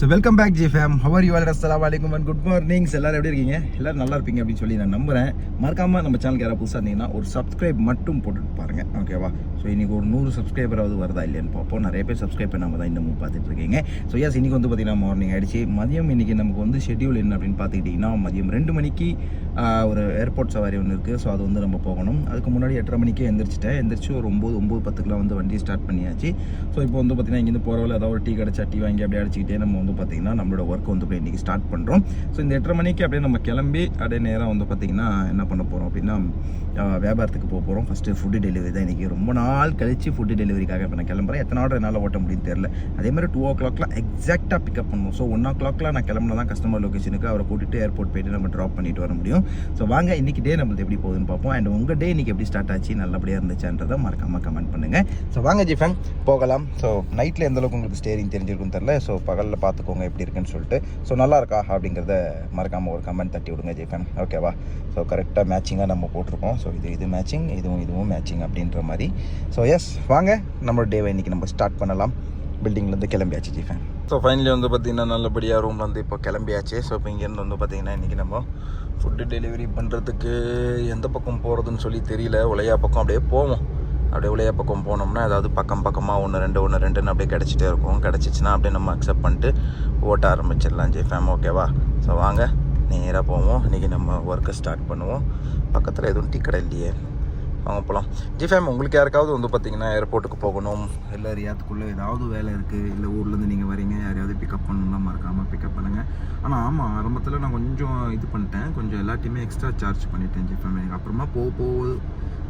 So welcome back G Fame how are you அஸ்லாம் வலைக்கம் and good mornings எல்லாரும் எப்படி இருக்கீங்க? எல்லாரும் நல்லா இருப்பீங்க அப்படின்னு சொல்லி நான் நம்புகிறேன் மறக்காமல் நம்ம சேனலுக்கு யாராவது புதுசாக இருந்தீங்கன்னா ஒரு சப்ஸ்கிரைப் மட்டும் போட்டுட்டு பாருங்க. ஓகேவா ஸோ இன்னைக்கு ஒரு நூறு சப்ஸ்கிரைபராவது வருதா இல்லையான்னு பார்ப்போம். நிறைய பேர் சப்ஸ்கிரைப் பண்ணாமல் தான் இன்னமும் பார்த்துட்டு இருக்கீங்க. ஸோ எஸ் இன்னைக்கு வந்து பார்த்தீங்கன்னா மார்னிங் ஆயிடுச்சு. மதியம் இன்னைக்கு நமக்கு வந்து ஷெட்யூல் என்ன அப்படின்னு பார்த்துக்கிட்டிங்கன்னா மதியம் ரெண்டு மணிக்கு ஒரு ஏர்போர்ட் சவாரி ஒன்று இருக்குது ஸோ அது வந்து நம்ம போகணும். அதுக்கு முன்னாடி எட்டரை மணிக்கே எந்திரிச்சிட்டேன். எந்திரிச்சு ஒரு ஒம்பது ஒம்பது பத்துக்குலாம் வந்து வண்டி ஸ்டார்ட் பண்ணியாச்சு. ஸோ இப்போ வந்து பார்த்தீங்கன்னா இங்கேருந்து போகிறவங்க ஏதாவது ஒரு டீ கிடச்சா டீ வாங்கி அப்படியே அடிச்சிக்கிட்டே நம்ம வந்து பார்த்தீங்கன்னா நம்மளோட ஒர்க் வந்து இப்போ இன்றைக்கி ஸ்டார்ட் பண்ணுறோம் ஸோ இந்த எட்டரை மணிக்கு அப்படியே நம்ம கிளம்பி அப்படியே நேராக வந்து பார்த்திங்கன்னா என்ன பண்ண போகிறோம் அப்படின்னா வியாபாரத்துக்கு போக போகிறோம் ஃபஸ்ட்டு ஃபுட்டு டெலிவரி தான் இன்றைக்கி ரொம்ப நாள் கழிச்சு ஃபுட்டு டெலிவரிக்காக இப்போ நான் கிளம்புறேன். எத்தனை ஆர்டர் என்னால் ஓட்ட முடியும்னு தெரில அதே மாதிரி டூ ஓ கிளாக்லாம் எக்ஸாக்டாக பிக்கப் பண்ணணும் ஸோ ஒன் ஓ கிளாக்லாம் நான் கிளம்புனா தான் கஸ்டமர் லொக்கேஷனுக்கு அவரை கூட்டிட்டு ஏர்போர்ட் போயிட்டு நம்ம ட்ராப் பண்ணிட்டு வர முடியும். ஸோ வாங்க இன்னைக்கு டே நம்மளுக்கு எப்படி போகுதுன்னு பார்ப்போம். அண்ட் உங்கள் டே இன்றைக்கி எப்படி ஸ்டார்ட் ஆச்சு நல்லபடியாக இருந்துச்சுன்றதை மறக்காம கமெண்ட் பண்ணுங்கள் ஸோ வாங்க ஜிஃபன் போகலாம். ஸோ நைட்டில் எந்த அளவுக்கு உங்களுக்கு ஸ்டேரிங் தெரிஞ்சிருக்கும் தெரில ஸோ பகலில் பார்த்துக்கோங்க எப்படி இருக்குன்னு சொல்லிட்டு. ஸோ நல்லா இருக்கா அப்படிங்கிறத மறக்காமல் ஒரு கமெண்ட் தட்டி விடுங்க ஜிஃபன் ஓகேவா ஸோ கரெக்டாக மேட்சிங்காக நம்ம போட்டிருக்கோம். ஸோ இது இது மேட்சிங் இதுவும் இதுவும் மேட்சிங் அப்படின்ற மாதிரி. ஸோ எஸ் வாங்க நம்மளோட டேவை இன்றைக்கி நம்ம ஸ்டார்ட் பண்ணலாம். பில்டிங்லேருந்து கிளம்பியாச்சு ஜிஃபன் ஸோ ஃபைனலி வந்து பார்த்திங்கன்னா நல்லபடியாக ரூம்லேருந்து இப்போ கிளம்பியாச்சு. ஸோ இப்போ இங்கேருந்து வந்து பார்த்திங்கன்னா இன்றைக்கி நம்ம ஃபுட்டு டெலிவரி பண்ணுறதுக்கு எந்த பக்கம் போகிறதுன்னு சொல்லி தெரியல. உலையா பக்கம் அப்படியே போவோம். அப்படியே உலையா பக்கம் போனோம்னா ஏதாவது பக்கம் பக்கமாக ஒன்று ரெண்டு ஒன்று ரெண்டுன்னு அப்படியே கிடச்சிட்டே இருக்கும். கிடச்சிச்சின்னா அப்படியே நம்ம அக்செப்ட் பண்ணிட்டு ஓட்ட ஆரம்பிச்சிடலாம் ஜெய்ஃபேம் ஃபேம் ஓகேவா ஸோ வாங்க நேராக போவோம். இன்றைக்கி நம்ம ஒர்க்கை ஸ்டார்ட் பண்ணுவோம். பக்கத்தில் எதுவும் டீ கடை இல்லையே. வாங்க போகலாம் ஜிஃபேம் உங்களுக்கு யாருக்காவது வந்து பார்த்தீங்கன்னா ஏர்போர்ட்டுக்கு போகணும்? இல்லை ரியாத்துக்குள்ளே ஏதாவது வேலை இருக்குது இல்லை ஊர்லேருந்து நீங்கள் வரீங்க யாரையாவது பிக்கப் பண்ணணும்னா மறக்காமல் பிக்கப் பண்ணுங்கள் ஆனால் ஆமாம் ஆரம்பத்தில் நான் கொஞ்சம் இது பண்ணிட்டேன். கொஞ்சம் எல்லாத்தையுமே எக்ஸ்ட்ரா சார்ஜ் பண்ணிட்டேன் ஜிஃபேம் எனக்கு அப்புறமா போக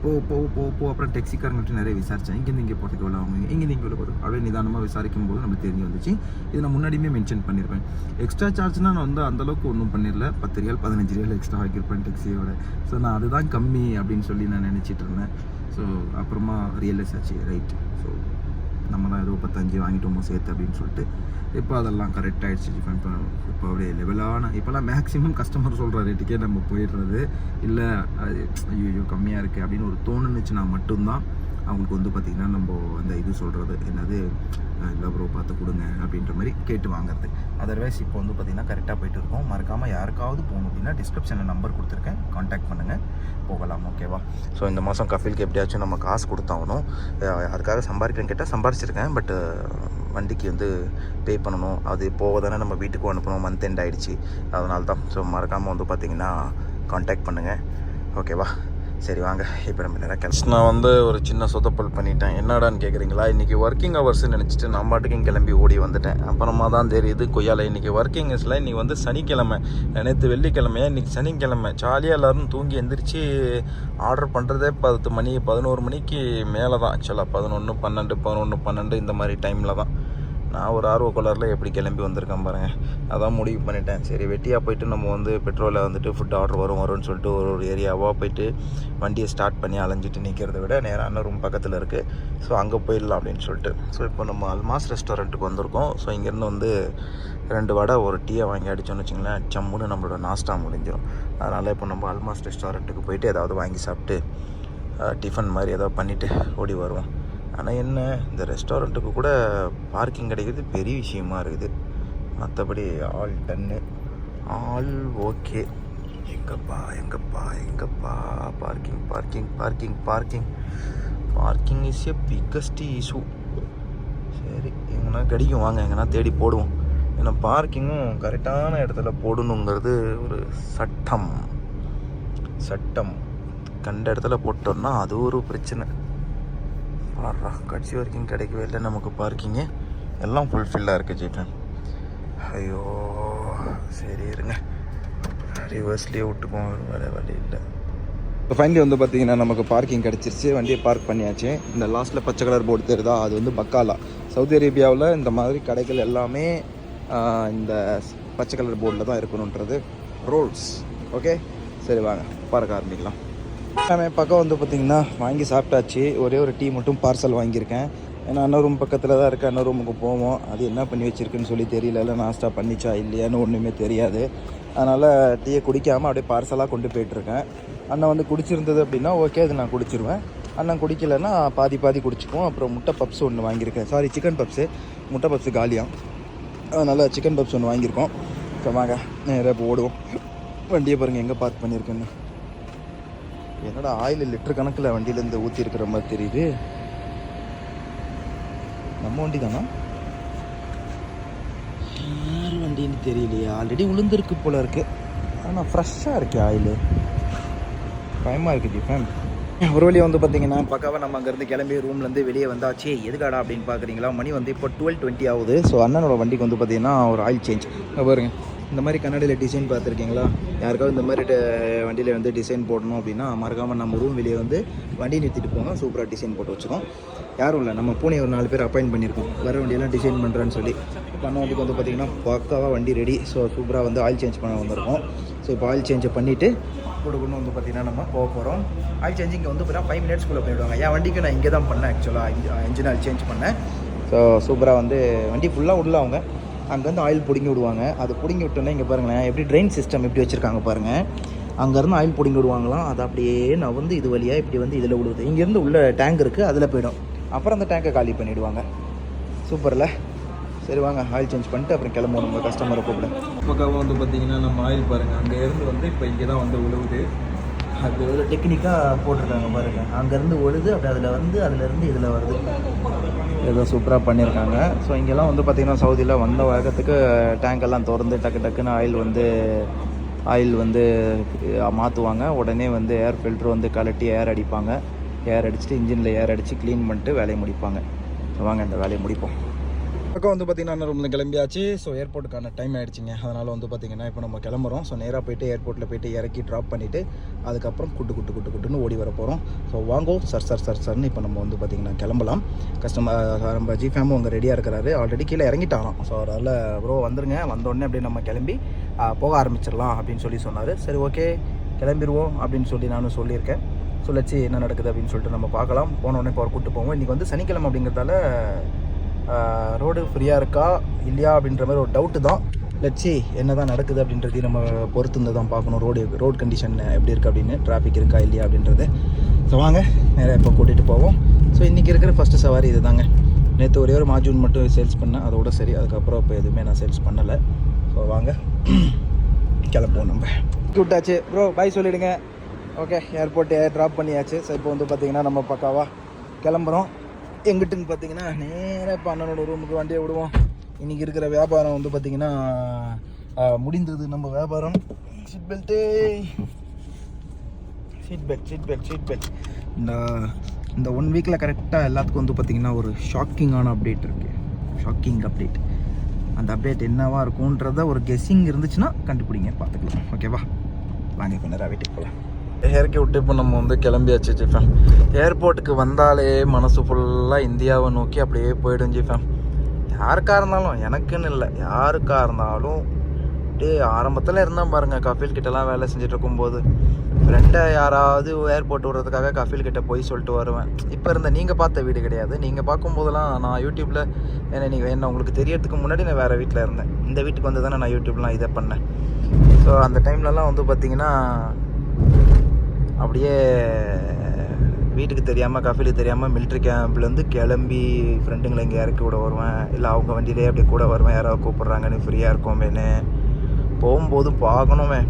போக போ போ போ போ அப்புறம் டெக்ஸிக்காரங்கள்ட்ட நிறைய விசாரித்தேன் இங்கேருந்து இங்கே போகிறதுக்கு எவ்வளோ அவங்க இங்கேருந்து இங்கே எவ்வளோ போகிறது அப்படியே நிதானமாக விசாரிக்கும் போது நம்மளுக்கு தெரிஞ்சு வந்துச்சு. இது நான் முன்னாடியுமே மென்ஷன் பண்ணியிருப்பேன் எக்ஸ்ட்ரா சார்ஜ்னால் நான் வந்து அந்தளவுக்கு ஒன்றும் பண்ணிடல. பத்து ரியால் பதினஞ்சு ரியால் எக்ஸ்ட்ரா ஆக்கியிருப்பேன் டெக்ஸியோட ஸோ நான் அதுதான் கம்மி அப்படின்னு சொல்லி நான் நினச்சிட்டு இருந்தேன். ஸோ அப்புறமா ரியலைஸ் ஆச்சு. ரைட் ஸோ நம்மலாம் தான் ஏதோ பத்தஞ்சு வாங்கிட்டோமோ சேர்த்து அப்படின்னு சொல்லிட்டு. இப்போ அதெல்லாம் கரெக்ட் ஆகிடுச்சு இப்போ இப்போ இப்போ அப்படியே லெவலான இப்போலாம் மேக்ஸிமம் கஸ்டமர் சொல்கிற ரேட்டுக்கே நம்ம போயிடுறது. இல்லை அது ஐயோ கம்மியாக இருக்குது அப்படின்னு ஒரு தோணுச்சுன்னா மட்டும்தான் அவங்களுக்கு வந்து பார்த்திங்கன்னா நம்ம அந்த இது சொல்கிறது என்னது இல்லை ப்ரோ பார்த்து கொடுங்க அப்படின்ற மாதிரி கேட்டு வாங்குறது. அதர்வைஸ் இப்போ வந்து பார்த்திங்கன்னா கரெக்டாக போயிட்டு இருக்கோம். மறக்காமல் யாருக்காவது போகணும் அப்படின்னா டிஸ்கிரிப்ஷனில் நம்பர் கொடுத்துருக்கேன். காண்டாக்ட் பண்ணுங்கள் போகலாம் ஓகேவா ஸோ இந்த மாதம் கஃபிலுக்கு எப்படியாச்சும் நம்ம காசு கொடுத்தாகணும் அதுக்காக சம்பாதிக்கிறேன்னு கேட்டால் சம்பாரிச்சிருக்கேன். பட் வண்டிக்கு வந்து பே பண்ணணும். அது போக தானே நம்ம வீட்டுக்கு அனுப்பணும். மந்த் எண்ட் ஆகிடுச்சு அதனால தான். ஸோ மறக்காமல் வந்து பார்த்திங்கன்னா காண்டாக்ட் பண்ணுங்கள் ஓகேவா சரி வாங்க. இப்போ நம்ம நிறைய நான் வந்து ஒரு சின்ன சொதப்பல் பண்ணிட்டேன். என்னடான்னு கேட்குறீங்களா இன்றைக்கி ஒர்க்கிங் ஹவர்ஸ்னு நினச்சிட்டு நான் பாட்டுக்கும் கிளம்பி ஓடி வந்துட்டேன். அப்புறமா தான் தெரியுது கொய்யால இன்றைக்கி ஒர்க்கிங் ஹவர்ஸில் இன்றைக்கி வந்து சனிக்கிழமை. நேற்று வெள்ளிக்கிழமையா இன்றைக்கி சனிக்கிழமை. ஜாலியாக எல்லோரும் தூங்கி எந்திரிச்சு ஆர்டர் பண்ணுறதே பத்து மணி பதினோரு மணிக்கு மேலே தான் ஆக்சுவலாக பதினொன்று பன்னெண்டு பதினொன்று பன்னெண்டு இந்த மாதிரி டைமில் தான். நான் ஒரு ஆர்வ கலரில் எப்படி கிளம்பி வந்திருக்கேன் பாருங்கள் அதான் முடிவு பண்ணிட்டேன். சரி வெட்டியாக போயிட்டு நம்ம வந்து பெட்ரோலில் வந்துட்டு ஃபுட் ஆர்டர் வரும் வரும்னு சொல்லிட்டு ஒரு ஒரு ஏரியாவாக போயிட்டு வண்டியை ஸ்டார்ட் பண்ணி அலைஞ்சிட்டு நிற்கிறத விட நேராக அண்ணன் ரூம் பக்கத்தில் இருக்குது ஸோ அங்கே போயிடலாம் அப்படின்னு சொல்லிட்டு. ஸோ இப்போ நம்ம அல்மாஸ் ரெஸ்டாரண்ட்டுக்கு வந்திருக்கோம். ஸோ இங்கேருந்து வந்து ரெண்டு வடை ஒரு டீயை வாங்கி அடித்தோன்னு வச்சிங்களேன் சம்முன்னு நம்மளோட நாஸ்டா முடிஞ்சிடும் அதனால் இப்போ நம்ம அல்மாஸ் ரெஸ்டாரண்ட்டுக்கு போயிட்டு ஏதாவது வாங்கி சாப்பிட்டு டிஃபன் மாதிரி ஏதாவது பண்ணிவிட்டு ஓடி வருவோம். ஆனால் என்ன இந்த ரெஸ்டாரண்ட்டுக்கு கூட பார்க்கிங் கிடைக்கிறது பெரிய விஷயமா இருக்குது. மற்றபடி ஆல் டன்னு ஆல் ஓகே. எங்கப்பா எங்கப்பா எங்கப்பா parking parking parking parking. Parking is a biggest issue சரி எங்கன்னா கிடைக்கும் வாங்க எங்கன்னா தேடி போடுவோம். ஏன்னா பார்க்கிங்கும் கரெக்டான இடத்துல போடணுங்கிறது ஒரு சட்டம். சட்டம். கண்ட இடத்துல போட்டோம்னா அது ஒரு பிரச்சனை. பாடுறா கடைசி வரைக்கும் கிடைக்கவே இல்லை நமக்கு பார்க்கிங்கு எல்லாம் ஃபுல்ஃபில்லாக இருக்குது ஜிபேன் ஐயோ சரி இருங்க. ரிவர்ஸ்லேயே விட்டுக்குவோம் வேறு வழி இல்லை. இப்போ ஃபைனலி வந்து பார்த்தீங்கன்னா நமக்கு பார்க்கிங் கிடச்சிருச்சு. வண்டியை பார்க் பண்ணியாச்சு. இந்த லாஸ்ட்டில் பச்சை கலர் போர்டு தெரியுதா? அது வந்து பக்காலா. சவுதி அரேபியாவில் இந்த மாதிரி கடைகள் எல்லாமே இந்த பச்சை கலர் போர்டில் தான் இருக்கணுன்றது. ரூல்ஸ் ஓகே சரி வாங்க. பார்க்க ஆரம்பிக்கலாம். எல்லாமே பக்கம் வந்து பார்த்திங்கன்னா வாங்கி சாப்பிட்டாச்சு. ஒரே ஒரு டீ மட்டும் பார்சல் வாங்கியிருக்கேன். ஏன்னா அண்ணன் ரூம் பக்கத்தில் தான் இருக்க. அண்ணன் ரூமுக்கு போவோம். அது என்ன பண்ணி வச்சிருக்குன்னு சொல்லி தெரியல. இல்லை நாஸ்டா பண்ணிச்சா இல்லையான்னு ஒன்றுமே தெரியாது. அதனால் டீயை குடிக்காமல் அப்படியே பார்சலாக கொண்டு போயிட்டுருக்கேன். அண்ணன் வந்து குடிச்சிருந்தது அப்படின்னா ஓகே அது நான் குடிச்சிருவேன். அண்ணன் குடிக்கலைன்னா பாதி பாதி குடிச்சிக்குவோம். அப்புறம் முட்டை பப்ஸ் ஒன்று வாங்கியிருக்கேன். சாரி சிக்கன் பப்ஸு முட்டை பப்ஸு காலியாக அதனால் சிக்கன் பப்ஸ் ஒன்று வாங்கியிருக்கோம். இப்போ வாங்க. நேராக இப்போ ஓடுவோம் வண்டியை பாருங்கள் எங்கே பார்க் பண்ணியிருக்கேன்னு. என்னடா ஆயில் லிட்டர் கணக்கில் வண்டியிலேருந்து ஊற்றி இருக்கிற மாதிரி தெரியுது. நம்ம வண்டி தானா யார் வண்டின்னு தெரியலையே. ஆல்ரெடி உளுந்துருக்கு போல இருக்கு. ஆனால் ஃப்ரெஷ்ஷாக இருக்கு ஆயில். பயமாக இருக்குது ஜிஃபேன். ஒரு வழியாக வந்து பார்த்தீங்கன்னா பக்காவாக நம்ம அங்கேருந்து கிளம்பி ரூம்லேருந்து வெளியே வந்தாச்சு. எதுக்காடா அப்படின்னு பார்க்குறீங்களா மணி வந்து இப்போ டுவெல் டுவெண்ட்டி ஆகுது. ஸோ அண்ணனோட வண்டிக்கு வந்து பார்த்தீங்கன்னா ஒரு ஆயில் சேஞ்ச் பாருங்க. இந்த மாதிரி கண்ணாடியில் டிசைன் பார்த்துருக்கீங்களா? யாருக்காவது இந்த மாதிரி ட- வண்டியில் வந்து டிசைன் போடணும் அப்படின்னா மறக்காமல் நம்ம ரூம் வெளியே வந்து வண்டி நிறுத்திட்டு போங்க. சூப்பராக டிசைன் போட்டு வச்சுக்கோம் யாரும் இல்லை நம்ம பூனே ஒரு நாலு பேர் அப்பாயின்ட் பண்ணியிருக்கோம். வர வண்டியெல்லாம் டிசைன் பண்ணுறேன்னு சொல்லி. இப்போ அண்ணன் வண்டிக்கு வந்து பார்த்தீங்கன்னா பக்காவாக வண்டி ரெடி ஸோ சூப்பராக வந்து ஆயில் சேஞ்ச் பண்ண வந்திருக்கோம். ஸோ இப்போ ஆயில் சேஞ்சை பண்ணிவிட்டு கொடுக்கணும் வந்து பார்த்தீங்கன்னா நம்ம போக போகிறோம் ஆயில் சேஞ்ச் இங்கே வந்து பார்த்தீங்கன்னா ஃபைவ் மினிட்ஸ்க்குள்ளே போயிடுவாங்க. என் வண்டிக்கு நான் இங்கே தான் பண்ணேன் ஆக்சுவலாக இன்ஜின் ஆயில் சேஞ்ச் பண்ணேன். ஸோ சூப்பராக வந்து வண்டி ஃபுல்லாக உள்ள அவங்க. அங்கேருந்து ஆயில் பிடுங்கி விடுவாங்க. அது பிடுங்கி விட்டோன்னே இங்கே பாருங்களேன் எப்படி ட்ரெயின் சிஸ்டம் எப்படி வச்சுருக்காங்க பாருங்கள் அங்கேருந்து ஆயில் பிடுங்கி விடுவாங்களாம். அது அப்படியே நான் வந்து இது வழியாக இப்படி வந்து இதில் விடுவது இங்கேருந்து உள்ள டேங்க் இருக்குது அதில் போயிடும். அப்புறம் அந்த டேங்கை காலி பண்ணிவிடுவாங்க சூப்பரில் சரி வாங்க ஆயில் சேஞ்ச் பண்ணிட்டு அப்புறம் கிளம்புவோம். நம்ம கஸ்டமரை கூப்பிட. பக்கம் வந்து பார்த்தீங்கன்னா நம்ம ஆயில் பாருங்கள் அங்கேருந்து வந்து இப்போ இங்கே தான் வந்து விழுவுது. அது ஒரு டெக்னிக்காக போட்டிருக்காங்க பாருங்க. அங்கேருந்து ஒழுது அப்படி அதில் வந்து அதுலேருந்து இதில் வருது. ஏதோ சூப்பராக பண்ணியிருக்காங்க. ஸோ இங்கெல்லாம் வந்து பார்த்திங்கன்னா சவுதியில் வந்த வேகத்துக்கு டேங்கெல்லாம் திறந்து டக்கு டக்குன்னு ஆயில் வந்து ஆயில் வந்து மாற்றுவாங்க உடனே வந்து ஏர் ஃபில்ட்ரு வந்து கலட்டி ஏர் அடிப்பாங்க. ஏர் அடிச்சுட்டு இன்ஜினில் ஏர் அடித்து க்ளீன் பண்ணிட்டு வேலையை முடிப்பாங்க. ஸோ வாங்க இந்த வேலையை முடிப்போம். பக்கம் வந்து பார்த்திங்கன்னா ரூமில் கிளம்பியாச்சு. ஸோ ஏர்போர்ட்டுக்கான டைம் ஆகிடுச்சிங்க அதனால் வந்து பார்த்திங்கன்னா இப்போ நம்ம கிளம்புறோம். ஸோ நேராக போயிட்டு ஏர்போர்ட்டில் போயிட்டு இறக்கி ட்ராப் பண்ணிவிட்டு அதுக்கப்புறம் குட்டு குட்டு குட்டு குட்டுன்னு ஓடி வர போகிறோம் ஸோ வாங்கோ. சர் சர் சர் சர்னு இப்போ நம்ம வந்து பார்த்திங்கன்னா கிளம்பலாம். கஸ்டமர் நம்ம ஜி ஃபேமும் அங்கே ரெடியாக இருக்கிறாரு. ஆல்ரெடி கீழே இறங்கிட்டாராம். ஸோ அதனால் ப்ரோ வந்துருங்க. வந்தோடனே அப்படியே நம்ம கிளம்பி போக ஆரம்பிச்சிடலாம் அப்படின்னு சொல்லி சொன்னார். சரி ஓகே கிளம்பிடுவோம் அப்படின்னு சொல்லி நானும் சொல்லியிருக்கேன். சொல்லச்சு என்ன நடக்குது அப்படின்னு சொல்லிட்டு நம்ம பார்க்கலாம். போன உடனே இப்போ கூப்பிட்டு போவோம். இன்றைக்கி வந்து சனிக்கிழமை அப்படிங்கிறதால ரோடு ஃப்ரீயாக இருக்கா? இல்லையா அப்படின்ற மாதிரி ஒரு டவுட்டு தான். லட்சி என்ன தான் நடக்குது அப்படின்றதையும் நம்ம பொறுத்து இருந்து தான் பார்க்கணும். ரோடு ரோட் கண்டிஷன் எப்படி இருக்குது அப்படின்னு டிராஃபிக் இருக்கா இல்லையா அப்படின்றது. ஸோ வாங்க நேராக இப்போ கூட்டிகிட்டு போவோம். ஸோ இன்றைக்கி இருக்கிற ஃபஸ்ட்டு சவாரி இது தாங்க நேற்று ஒரே ஒரு மாஜூன் மட்டும் சேல்ஸ் பண்ணேன் அதோட சரி அதுக்கப்புறம் இப்போ எதுவுமே நான் சேல்ஸ் பண்ணலை. ஸோ வாங்க கிளம்புவோம் நம்ம. கூப்பிட்டாச்சு. ப்ரோ பாய் சொல்லிவிடுங்க ஓகே ஏர்போர்ட் ட்ராப் பண்ணியாச்சு. ஸோ இப்போ வந்து பார்த்தீங்கன்னா நம்ம பக்காவாக கிளம்புறோம். எங்கிட்டுன்னு பார்த்தீங்கன்னா நேராக இப்போ அண்ணனோட ரூமுக்கு வண்டியை விடுவோம். இன்றைக்கி இருக்கிற வியாபாரம் வந்து பார்த்தீங்கன்னா முடிந்தது. நம்ம வியாபாரம் seat belt seat belt seat belt seat belt இந்த இந்த ஒன் வீக்கில் கரெக்டாக எல்லாத்துக்கும் வந்து பார்த்தீங்கன்னா ஒரு ஷாக்கிங்கான அப்டேட் இருக்குது ஷாக்கிங் அப்டேட் அந்த அப்டேட் என்னவா இருக்கும்ன்றத ஒரு கெஸ்ஸிங் இருந்துச்சுன்னா கண்டுபிடிங்க பார்த்துக்கலாம். ஓகேவா வாங்க இப்போ நேராக வீட்டுக்கு போகலாம் இறக்கி விட்டு இப்போ நம்ம வந்து கிளம்பியாச்சு ஜிஃபேம் ஏர்போர்ட்டுக்கு வந்தாலே மனசு ஃபுல்லாக இந்தியாவை நோக்கி அப்படியே போயிடும் ஜிஃபேம் யாருக்கா இருந்தாலும் எனக்குன்னு இல்லை. யாருக்கா இருந்தாலும் அப்படியே ஆரம்பத்தில் இருந்தால் பாருங்கள் கஃபீல் கிட்டலாம் வேலை செஞ்சுட்டு இருக்கும்போது. ஃப்ரெண்டை யாராவது ஏர்போர்ட் விடுறதுக்காக கஃபீல் கிட்ட போய் சொல்லிட்டு வருவேன். இப்போ இருந்த நீங்கள் பார்த்த வீடு கிடையாது. நீங்கள் பார்க்கும்போதெல்லாம் நான் யூடியூப்பில் என்ன நீங்கள் என்ன உங்களுக்கு தெரியறதுக்கு முன்னாடி நான் வேறு வீட்டில் இருந்தேன். இந்த வீட்டுக்கு வந்து தானே நான் யூடியூப்லாம் இதை பண்ணேன். ஸோ அந்த டைம்லலாம் வந்து பார்த்திங்கன்னா அப்படியே வீட்டுக்கு தெரியாமல் கஃபிலுக்கு தெரியாமல் மிலிட்ரி கேம்ப்லேருந்து கிளம்பி ஃப்ரெண்டுங்களை இங்கே இறக்கி விட வருவேன். இல்லை அவங்க வண்டியிலே அப்படியே கூட வருவேன். யாராவது கூப்பிட்றாங்கன்னு ஃப்ரீயாக இருக்கோமேனு போகும்போது பார்க்கணுமே.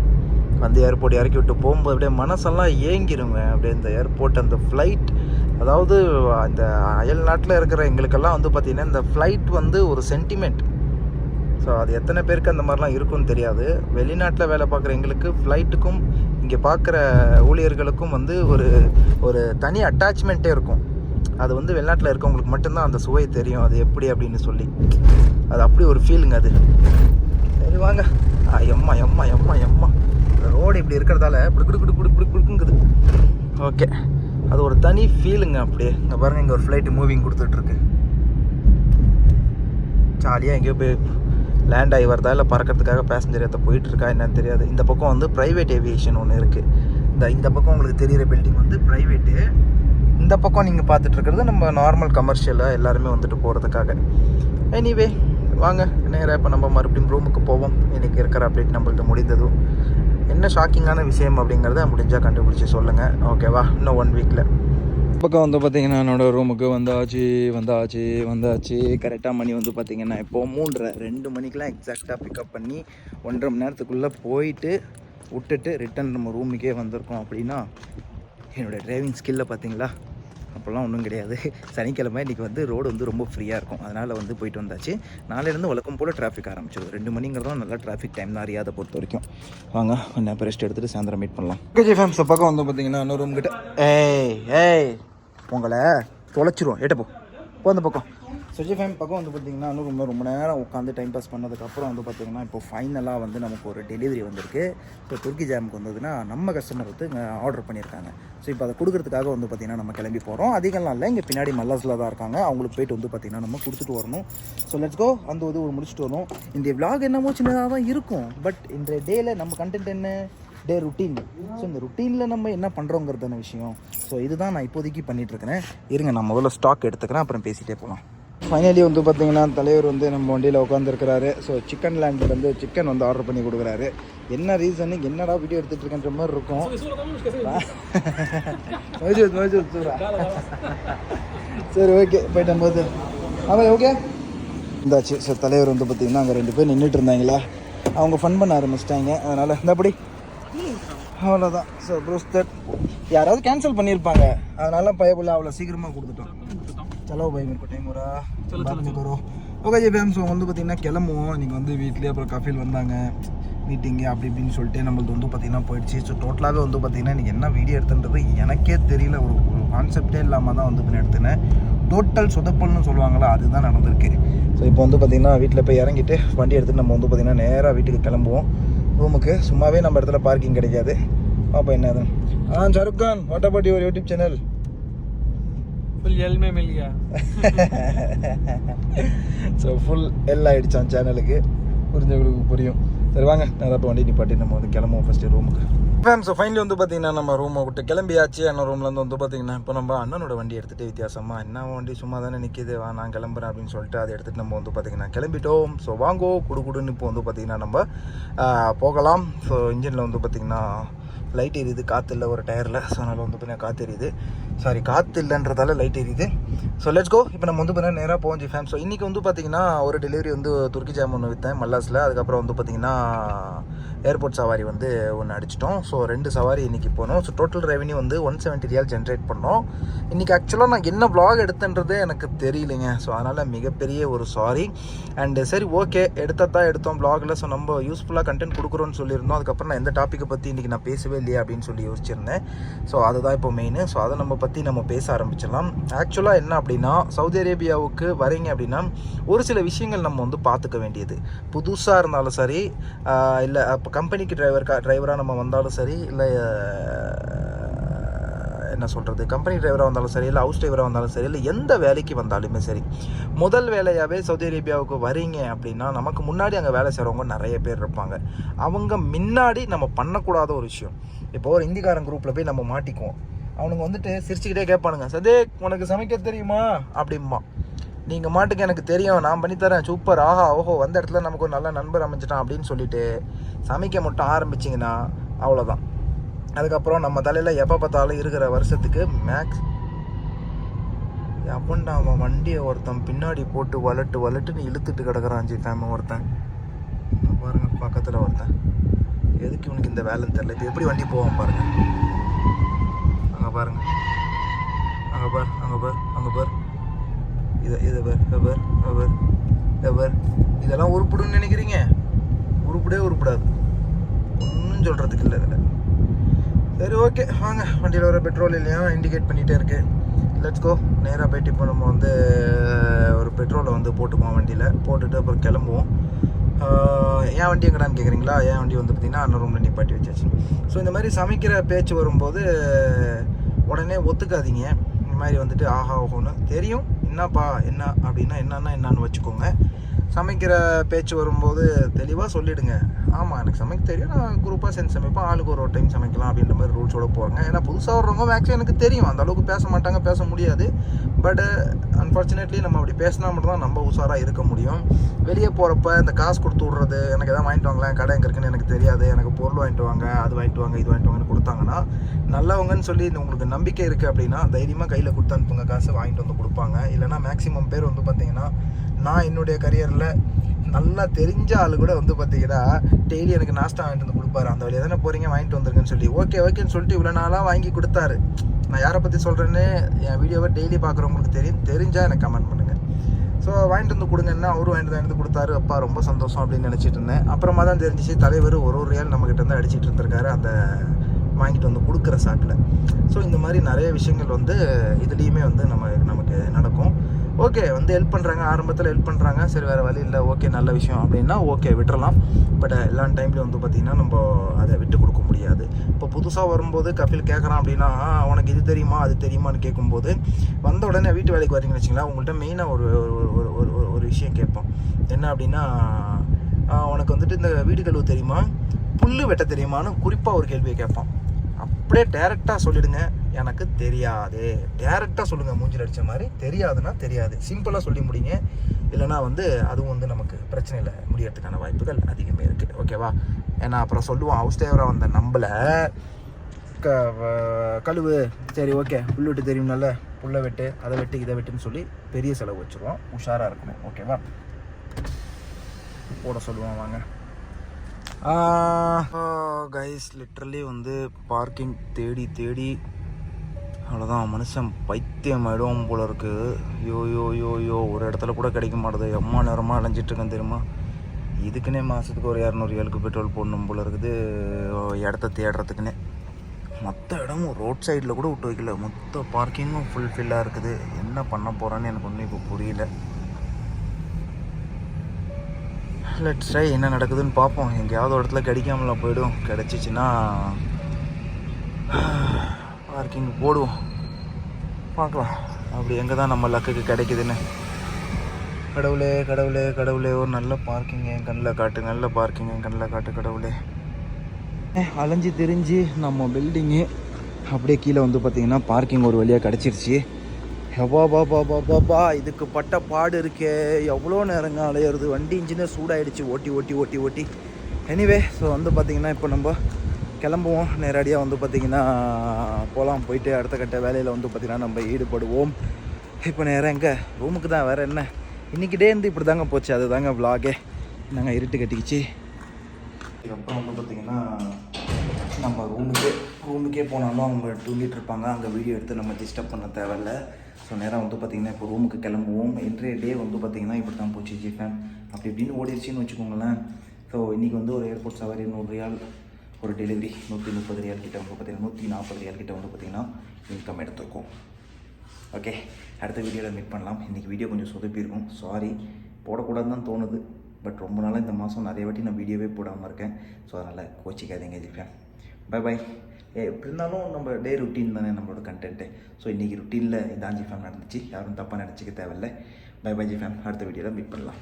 அந்த ஏர்போர்ட் இறக்கி விட்டு போகும்போது அப்படியே மனசெல்லாம் ஏங்கிருங்க அப்படியே இந்த ஏர்போர்ட் அந்த ஃப்ளைட் அதாவது அந்த அயல் நாட்டில் இருக்கிற எங்களுக்கெல்லாம் வந்து பார்த்திங்கன்னா இந்த ஃப்ளைட் வந்து ஒரு சென்டிமெண்ட் ஸோ அது எத்தனை பேருக்கு அந்த மாதிரிலாம் இருக்கும்னு தெரியாது. வெளிநாட்டில் வேலை பார்க்குற எங்களுக்கு ஃப்ளைட்டுக்கும் இங்கே பார்க்குற ஊழியர்களுக்கும் வந்து ஒரு ஒரு தனி அட்டாச்மெண்ட்டே இருக்கும். அது வந்து வெளிநாட்டில் இருக்கவங்களுக்கு மட்டும்தான் அந்த சுவை தெரியும். அது எப்படி அப்படின்னு சொல்லி. அது அப்படி ஒரு ஃபீலுங்க அது. சரி வாங்க. ஆ, எம்மா எம்மா எம்மா எம்மா. ரோடு இப்படி இருக்கிறதால இப்படி குடு குடு குடு குடு குடுக்குங்குது ஓகே அது ஒரு தனி ஃபீலுங்க அப்படியே. இங்கே பாருங்கள் இங்கே ஒரு ஃப்ளைட்டு மூவிங் கொடுத்துட்ருக்கு ஜாலியாக எங்கேயோ போய் லேண்ட் ஆகி வருதா இல்லை பறக்கிறதுக்காக பேசஞ்சர் ஏற்ற போயிட்டுருக்கா என்னன்னு தெரியாது. இந்த பக்கம் வந்து ப்ரைவேட் ஏவியேஷன் ஒன்று இருக்குது இந்த இந்த பக்கம் உங்களுக்கு தெரிகிற பில்டிங் வந்து ப்ரைவேட்டு இந்த பக்கம் நீங்கள் பார்த்துட்ருக்கிறது நம்ம நார்மல் கமர்ஷியலாக எல்லாருமே வந்துட்டு போகிறதுக்காக எனிவே வாங்க நேராக இப்போ நம்ம மறுபடியும் ரூமுக்கு போவோம். இன்றைக்கி இருக்கிற அப்டேட் நம்மள்ட்ட முடிந்ததும். என்ன ஷாக்கிங்கான விஷயம் அப்படிங்கிறத முடிஞ்சால் கண்டுபிடிச்சி சொல்லுங்கள் ஓகேவா இன்னும் ஒன் வீக்கில் பக்கம் வந்து பார்த்தீங்கன்னா என்னோடய ரூமுக்கு வந்தாச்சு வந்தாச்சு வந்தாச்சு. கரெக்டாக மணி வந்து பார்த்தீங்கன்னா இப்போ மூன்றரை ரெண்டு மணிக்கெலாம் எக்ஸாக்டாக பிக்கப் பண்ணி ஒன்றரை மணி நேரத்துக்குள்ளே போயிட்டு விட்டுட்டு ரிட்டன் நம்ம ரூமுக்கே வந்திருக்கோம் அப்படின்னா என்னோடய டிரைவிங் ஸ்கில்லை பார்த்தீங்களா அப்போல்லாம் ஒன்றும் கிடையாது. சனிக்கிழமை இன்றைக்கி வந்து ரோடு வந்து ரொம்ப ஃப்ரீயாக இருக்கும். அதனால் வந்து போயிட்டு வந்தாச்சு. நாளையிலேருந்து வழக்கம் போல் டிராஃபிக் ஆரம்பிச்சிடும் ரெண்டு மணிங்கிறதும் நல்லா டிராஃபிக் டைம் தான் அறியாத பொறுத்த வரைக்கும். வாங்க கொஞ்சம் ரெஸ்ட் எடுத்துகிட்டு சாயந்தரம் மீட் பண்ணலாம். ஓகே ஃபேம்ஸ் பக்கம் வந்து பார்த்தீங்கன்னா இன்னொரு ரூம் கிட்ட ஏய் ஏய். உங்களை தொலைச்சிருவோம். ஏட்ட போ. அந்த பக்கம். சுஜி ஃபேம் பக்கம் வந்து பார்த்தீங்கன்னா இன்னும் ரொம்ப ரொம்ப நேரம் உட்காந்து டைம் பாஸ் பண்ணதுக்கப்புறம் வந்து பார்த்திங்கன்னா இப்போ ஃபைனலாக வந்து நமக்கு ஒரு டெலிவரி வந்திருக்கு. இப்போ துருக்கி ஜாமுக்கு வந்ததுன்னா நம்ம கஸ்டமர் வந்து இங்கே ஆர்டர் பண்ணியிருக்காங்க ஸோ இப்போ அதை கொடுக்குறதுக்காக வந்து பார்த்தீங்கன்னா நம்ம கிளம்பி போகிறோம் அதிகம்லாம் இல்லை இங்கே பின்னாடி மல்லாஸில் தான் இருக்காங்க. அவங்களுக்கு போயிட்டு வந்து பார்த்திங்கன்னா நம்ம கொடுத்துட்டு வரணும். ஸோ லெட்ஸ் கோ அந்த இது ஒரு முடிச்சுட்டு வரணும். இந்த vlog என்னமோ சின்னதாக தான் இருக்கும். பட் இந்த டேயில் நம்ம கண்டென்ட் என்ன? டே ருட்டீன் ஸோ இந்த ருட்டீனில் நம்ம என்ன பண்ணுறோங்கிறதான விஷயம். ஸோ இதுதான் நான் இப்போதைக்கு பண்ணிட்டு இருக்கிறேன் இருங்க நான் முதல்ல ஸ்டாக் எடுத்துக்கிறேன் அப்புறம் பேசிகிட்டே போகலாம் ஃபைனலி வந்து பார்த்தீங்கன்னா தலைவர் வந்து நம்ம வண்டியில் உட்காந்துருக்கிறாரு ஸோ சிக்கன் லேண்டில் வந்து சிக்கன் வந்து ஆர்டர் பண்ணி கொடுக்குறாரு. என்ன ரீசனு என்னடா வீடியோ எடுத்துகிட்டு இருக்கேன்ற மாதிரி இருக்கும். மஜூத் மஜூத் சூரா சரி ஓகே போயிட்டேன் போது அவன் ஓகே இருந்தாச்சு ஸோ தலைவர் வந்து பார்த்தீங்கன்னா அங்கே ரெண்டு பேர் நின்றுட்டு இருந்தாங்களா? அவங்க ஃபன் பண்ண ஆரம்பிச்சிட்டாங்க. அதனால் இந்தபடி அவ்வளோதான் ஸோ ப்ரூஸ் தட் யாராவது கேன்சல் பண்ணியிருப்பாங்க. அதனால பயப்பில்லை அவ்வளோ சீக்கிரமாக கொடுத்துட்டோம். செலவு பயம் டைமுரா குரு ஓகே ஜி பேம் வந்து பார்த்திங்கன்னா கிளம்புவோம். நீங்கள் வந்து வீட்லேயே அப்புறம் கஃபில் வந்தாங்க. மீட்டிங்கு அப்படி இப்படின்னு சொல்லிட்டு நம்மளுக்கு வந்து பார்த்தீங்கன்னா போயிடுச்சு. ஸோ டோட்டலாகவே வந்து பார்த்தீங்கன்னா இன்றைக்கி என்ன வீடியோ எடுத்துன்றது எனக்கே தெரியல. ஒரு ஒரு கான்செப்டே இல்லாமல் தான் வந்து பண்ணி எடுத்தினேன் டோட்டல் சொதப்பல்னு சொல்லுவாங்களா அதுதான் நடந்திருக்கு. ஸோ இப்போ வந்து பார்த்திங்கன்னா வீட்டில் போய் இறங்கிட்டு வண்டி எடுத்துகிட்டு நம்ம வந்து பார்த்தீங்கன்னா நேராக வீட்டுக்கு கிளம்புவோம். ரூமுக்கு சும்மாவே நம்ம இடத்துல பார்க்கிங் கிடைக்காது. பார்ப்போம் என்னது ஆ Shahrukh Khan what about your YouTube channel full எல்மே மில்லியா ஸோ ஃபுல் எல் ஆகிடுச்சான் சேனலுக்கு புரிஞ்சவங்களுக்கு புரியும். சரி வாங்க நான் அப்போ வண்டி நிப்பாட்டி நம்ம வந்து கிளம்புவோம் ஃபஸ்ட்டு ரூமுக்கு மேம் ஸோ ஃபைனலி வந்து பார்த்தீங்கன்னா நம்ம ரூமை விட்டு கிளம்பியாச்சு. அண்ணன் ரூம்லேருந்து வந்து பார்த்தீங்கன்னா இப்போ நம்ம அண்ணனோட வண்டி எடுத்துகிட்டு வித்தியாசமாக என்ன வண்டி சும்மா தானே நிற்கிது வா நான் கிளம்புறேன் அப்படின்னு சொல்லிட்டு அதை எடுத்துகிட்டு நம்ம வந்து பார்த்தீங்கன்னா கிளம்பிட்டோம். ஸோ வாங்கோ குடு குடுன்னு இப்போ வந்து பார்த்தீங்கன்னா நம்ம போகலாம். ஸோ இன்ஜினில் வந்து பார்த்தீங்கன்னா லைட் எரியுது காற்று இல்லை ஒரு டயரில் ஸோ அதனால் வந்து பார்த்தீங்கன்னா காற்று எரியுது. சாரி காற்று இல்லைன்றதால லைட் எரியுது. ஸோ லெட்ஸ் கோ இப்போ நம்ம வந்து பார்த்தீங்கன்னா நேராக போஞ்சி ஃபேம் ஸோ இன்றைக்கி வந்து பார்த்தீங்கன்னா ஒரு டெலிவரி வந்து துருக்கி ஜாம் ஒன்று விற்றேன் மல்லாஸில். அதுக்கப்புறம் வந்து பார்த்தீங்கன்னா ஏர்போர்ட் சவாரி வந்து ஒன்று அடிச்சிட்டோம். ஸோ ரெண்டு சவாரி இன்றைக்கி போனோம். ஸோ டோட்டல் ரெவன்யூ வந்து ஒன் செவன்ட்டி ரியால் ஜென்ரேட் பண்ணோம். இன்றைக்கி ஆக்சுவலாக நான் என்ன ப்ளாக் எடுத்தேன்றதே எனக்கு தெரியலைங்க. ஸோ அதனால் மிகப்பெரிய ஒரு சாரி அண்டு சரி ஓகே எடுத்தால் தான் எடுத்தோம் ப்ளாகில் ஸோ நம்ம யூஸ்ஃபுல்லாக கண்டென்ட் கொடுக்குறோன்னு சொல்லியிருந்தோம். அதுக்கப்புறம் நான் எந்த டாப்பிக்கை பற்றி இன்றைக்கி நான் பேசவே இல்லையே அப்படின்னு சொல்லி யோசிச்சிருந்தேன். ஸோ அதுதான் இப்போ மெயின் ஸோ அதை நம்ம பற்றி நம்ம பேச ஆரம்பிச்சிடலாம். ஆக்சுவலாக என்ன அப்படின்னா சவுதி அரேபியாவுக்கு வரீங்க அப்படின்னா ஒரு சில விஷயங்கள் நம்ம வந்து பார்த்துக்க வேண்டியது. புதுசாக இருந்தாலும் சரி இல்லை இப்போ கம்பெனிக்கு டிரைவர் டிரைவராக நம்ம வந்தாலும் சரி இல்லை என்ன சொல்கிறது கம்பெனி டிரைவராக வந்தாலும் சரி இல்லை ஹவுஸ் டிரைவராக வந்தாலும் சரி இல்லை எந்த வேலைக்கு வந்தாலுமே சரி முதல் வேலையாகவே சவுதி அரேபியாவுக்கு வரீங்க அப்படின்னா நமக்கு முன்னாடி அங்கே வேலை செய்கிறவங்க நிறைய பேர் இருப்பாங்க. அவங்க முன்னாடி நம்ம பண்ணக்கூடாத ஒரு விஷயம். இப்போ ஒரு இந்திக்காரன் குரூப்பில் போய் நம்ம மாட்டிக்குவோம். அவனுங்க வந்துட்டு சிரிச்சுக்கிட்டே கேட்பானுங்க சதே உனக்கு சமைக்க தெரியுமா? அப்படிம்பா. நீங்கள் மாட்டுக்கு எனக்கு தெரியும் நான் பண்ணித்தரேன் சூப்பர் ஆஹா ஓஹோ வந்த இடத்துல நமக்கு ஒரு நல்ல நண்பர் அமைஞ்சிட்டான் அப்படின்னு சொல்லிட்டு சமைக்க மட்டும் ஆரம்பிச்சிங்கன்னா அவ்வளோதான் அதுக்கப்புறம் நம்ம தலையில் எப்போ பார்த்தாலும் இருக்கிற வருஷத்துக்கு மேக்ஸ் எவன்டா அவன் வண்டியை ஒருத்தன் பின்னாடி போட்டு வளட்டு வளட்டுன்னு இழுத்துட்டு கிடக்குறான் ஜி ஃபேம ஒருத்தன். பாருங்கள் பாருங்க பக்கத்தில் ஒருத்தன். எதுக்கு இவனுக்கு இந்த வேலைன்னு தெரியல. இப்போ எப்படி வண்டி போவான் பாருங்க. அங்கே பாருங்க. அங்கே பார் அங்கே பார் அங்கே பார். இதை இதை பார் எவர் பார் எவர் இதெல்லாம் உருப்பிடுன்னு நினைக்கிறீங்க? உருப்பிடே உருப்படாது. ஒன்றும் சொல்கிறதுக்கு இல்லை இதில். சரி ஓகே. வாங்க வண்டியில் வர பெட்ரோல் இல்லையா? இண்டிகேட் பண்ணிகிட்டே இருக்கு. லெட்ஸ் கோ நேராக போயிட்டு இப்போ நம்ம வந்து ஒரு பெட்ரோலை வந்து போட்டுக்குவோம் வண்டியில். போட்டுட்டு அப்புறம் கிளம்புவோம். ஏன் என் வண்டி எங்கடான்னு கேட்குறீங்களா என் வண்டி வந்து பார்த்திங்கன்னா அண்ணன் ரூமில் நிப்பாட்டி வச்சாச்சு. ஸோ இந்த மாதிரி சமைக்கிற பேச்சு வரும்போது உடனே ஒத்துக்காதீங்க. இந்த மாதிரி வந்துட்டு ஆஹா ஓஹோன்னு தெரியும். என்னப்பா என்ன அப்படின்னா என்னன்னா என்னன்னு வச்சுக்கோங்க. சமைக்கிற பேச்சு வரும்போது தெளிவாக சொல்லிடுங்க. ஆமாம் எனக்கு சமைக்க தெரியும். நான் குரூப்பாக சேர்ந்து சமைப்பேன். ஆளுக்கு ஒரு ஒரு டைம் சமைக்கலாம் அப்படின்ற மாதிரி ரூல்ஸோட போகிறாங்க ஏன்னா புதுசாக வர்றவங்க மேக்ஸிமம் எனக்கு தெரியும். அந்த அளவுக்கு பேச மாட்டாங்க பேச முடியாது. பட் அன்ஃபார்ச்சுனேட்லி நம்ம அப்படி பேசினா மட்டும் தான் நம்ம உஷாராக இருக்க முடியும். வெளியே போகிறப்ப இந்த காசு கொடுத்து விட்றது எனக்கு எதாவது வாங்கிட்டு வாங்களேன் கடை எங்கே இருக்குன்னு எனக்கு தெரியாது எனக்கு பொருள் வாங்கிட்டு வாங்க அது வாங்கிட்டு வாங்க இது வாங்கிட்டு வாங்கன்னு கொடுத்தாங்கன்னா நல்லவங்கன்னு சொல்லி இந்த உங்களுக்கு நம்பிக்கை இருக்குது அப்படின்னா தைரியமாக கையில் கொடுத்து அனுப்புங்க. காசு வாங்கிட்டு வந்து கொடுப்பாங்க. இல்லைனா மேக்ஸிமம் பேர் வந்து பார்த்திங்கன்னா நான் என்னுடைய கரியரில் நல்லா தெரிஞ்ச ஆள் கூட வந்து பார்த்தீங்கன்னா டெய்லி எனக்கு நாஸ்டா வாங்கிட்டு வந்து கொடுப்பாரு. அந்த வழியாக தானே போகிறீங்க வாங்கிட்டு வந்துருங்கன்னு சொல்லி. ஓகே ஓகேன்னு சொல்லிட்டு இவ்வளோ நாளாக வாங்கி கொடுத்தாரு. நான் யாரை பற்றி சொல்கிறேன்னு என் வீடியோவை டெய்லி பார்க்குறவங்களுக்கு தெரியும். தெரிஞ்சால் எனக்கு கமெண்ட் பண்ணுங்கள் ஸோ வாங்கிட்டு வந்து கொடுங்கன்னா அவரும் வாங்கிட்டு வந்து கொடுத்தாரு. அப்பா ரொம்ப சந்தோஷம் அப்படின்னு நினச்சிட்டு இருந்தேன். அப்புறமா தான் தெரிஞ்சிச்சு தலைவர் ஒரு ஒரு ரியால் நம்மக்கிட்ட வந்து அடிச்சிட்டு இருந்திருக்காரு அந்த வாங்கிட்டு வந்து கொடுக்குற சாக்கில். ஸோ இந்த மாதிரி நிறைய விஷயங்கள் வந்து இதுலேயுமே வந்து நம்ம நமக்கு நடக்கும். ஓகே வந்து ஹெல்ப் பண்ணுறாங்க ஆரம்பத்தில் ஹெல்ப் பண்ணுறாங்க சரி வேறு வழி இல்லை. ஓகே நல்ல விஷயம் அப்படின்னா ஓகே விட்டுறலாம். பட் எல்லா டைம்லையும் வந்து பார்த்திங்கன்னா நம்ம அதை விட்டு கொடுக்க முடியாது. இப்போ புதுசாக வரும்போது கபில் கேட்குறான் அப்படின்னா உனக்கு இது தெரியுமா அது தெரியுமான்னு கேட்கும்போது வந்த உடனே வீட்டு வேலைக்கு வரீங்கன்னு வச்சுங்களேன் உங்கள்கிட்ட மெயினாக ஒரு ஒரு ஒரு ஒரு ஒரு ஒரு விஷயம் கேட்போம். என்ன அப்படின்னா உனக்கு வந்துட்டு இந்த வீடு கழுவு தெரியுமா? புல் வெட்ட தெரியுமான்னு குறிப்பாக ஒரு கேள்வியை கேட்பான். அப்படியே டேரெக்டாக சொல்லிவிடுங்க எனக்கு தெரியாது. டேரெக்டாக சொல்லுங்கள் மூஞ்சில் அடித்த மாதிரி. தெரியாதுன்னா தெரியாது. சிம்பிளாக சொல்லி முடிங்க. இல்லைனா வந்து அதுவும் வந்து நமக்கு பிரச்சனையில் முடியறதுக்கான வாய்ப்புகள் அதிகமே இருக்குது ஓகேவா ஏன்னா அப்புறம் சொல்லுவோம் ஹவுஸ் டேவராக வந்த நம்மளை க வ- கழுவு. சரி ஓகே புல் வெட்டு தெரியும்னால புல்லை வெட்டு அதை வெட்டு இதை வெட்டுன்னு சொல்லி பெரிய செலவு வச்சுருவோம். உஷாராக இருக்கணும். ஓகேவா போட சொல்லுவோம் வாங்க. கைஸ் லிட்ரலி வந்து பார்க்கிங் தேடி தேடி அவ்வளோதான் மனுஷன் பைத்தியம் ஆயிடுவோம் போல இருக்குது யோ யோ யோ யோ ஒரு இடத்துல கூட கிடைக்க மாட்டுது. எம்மா நேரமாக அலைஞ்சிட்ருக்கேன் தெரியுமா? இதுக்குன்னே மாதத்துக்கு ஒரு இரநூறு ஏழுக்கு பெட்ரோல் போடணும் போல இருக்குது. இடத்த தேடுறதுக்குன்னே. மொத்த இடமும் ரோட் சைடில் கூட விட்டு வைக்கல. மொத்த பார்க்கிங்கும் ஃபுல் ஃபில்லாக இருக்குது. என்ன பண்ண போகிறேன்னு எனக்கு ஒன்றும் இப்போ புரியல. லெட்ஸ் ட்ரை என்ன நடக்குதுன்னு பார்ப்போம். எங்கேயாவது ஒரு இடத்துல கிடைக்காமல போயிடும். கிடச்சிச்சின்னா பார்க்கிங் போடுவோம். பார்க்கலாம். அப்படி எங்கே தான் நம்ம லக்குக்கு கிடைக்குதுன்னு. கடவுளே கடவுளே கடவுளே ஒரு நல்ல பார்க்கிங் என் கண்ணில் காட்டு நல்ல பார்க்கிங் என் கண்ணில் காட்டு கடவுளே. ஏ, அலைஞ்சு திரிஞ்சு நம்ம பில்டிங்கு அப்படியே கீழே வந்து பார்த்திங்கன்னா பார்க்கிங் ஒரு வழியாக கிடச்சிருச்சு. பா பா பா இதுக்கு பட்ட பாடு இருக்கே. எவ்வளோ நேரங்க அலையிறது? வண்டி இன்ஜினே சூடாயிடுச்சு. ஓட்டி ஓட்டி ஓட்டி ஓட்டி. எனிவே ஸோ வந்து பார்த்திங்கன்னா இப்போ நம்ம கிளம்புவோம். நேரடியாக வந்து பார்த்திங்கன்னா போகலாம் போயிட்டு அடுத்த கட்ட வேலையில் வந்து பார்த்திங்கன்னா நம்ம ஈடுபடுவோம். இப்போ நேரம் எங்கே? ரூமுக்கு தான் வேறு என்ன? இன்றைக்கி டே இருந்து இப்படி தாங்க போச்சு. அது தாங்க விலாகே நாங்கள் இருட்டு கட்டிக்கிச்சு? அப்புறம் வந்து பார்த்திங்கன்னா நம்ம ரூமுக்கே ரூமுக்கே போனாலும் அவங்க தூங்கிட்டு இருப்பாங்க. அங்கே வீடியோ எடுத்து நம்ம டிஸ்டர்ப் பண்ண தேவையில்ல. ஸோ நேராக வந்து பார்த்திங்கன்னா இப்போ ரூமுக்கு கிளம்புவோம். இன்றைய டே வந்து பார்த்திங்கன்னா இப்படி தான் போச்சு ஜிஃபேன் அப்படி இப்படின்னு ஓடிடுச்சின்னு வச்சுக்கோங்களேன். ஸோ இன்றைக்கி வந்து ஒரு ஏர்போர்ட் சவாரி நூறு ரியால். ஒரு டெலிவரி நூற்றி முப்பது ரியால் கிட்ட வந்து பார்த்திங்கன்னா நூற்றி நாற்பது ரியால் கிட்ட வந்து பார்த்திங்கன்னா இன்கம் எடுத்திருக்கோம். ஓகே அடுத்த வீடியோவில் மீட் பண்ணலாம். இன்றைக்கி வீடியோ கொஞ்சம் சொதப்பியிருக்கும் சாரி போடக்கூடாதுன்னு தான் தோணுது. பட் ரொம்ப நாளாக இந்த மாதம் நிறைய வாட்டி நான் வீடியோவே போடாமல் இருக்கேன். ஸோ அதனால் கோச்சிக்காதீங்க ஜிஃபேன் பை பாய் ஏ எப்படி இருந்தாலும் நம்ம டே ருட்டீன் தானே நம்மளோட கண்டென்ட்டு ஸோ இன்றைக்கி ருட்டீனில் இதான் ஜிஃபேம் நடந்துச்சு. யாரும் தப்பாக நினச்சிக்க தேவையில்லை. Bye bye GFame. அடுத்த வீடியோவில் மீட் பண்ணலாம்.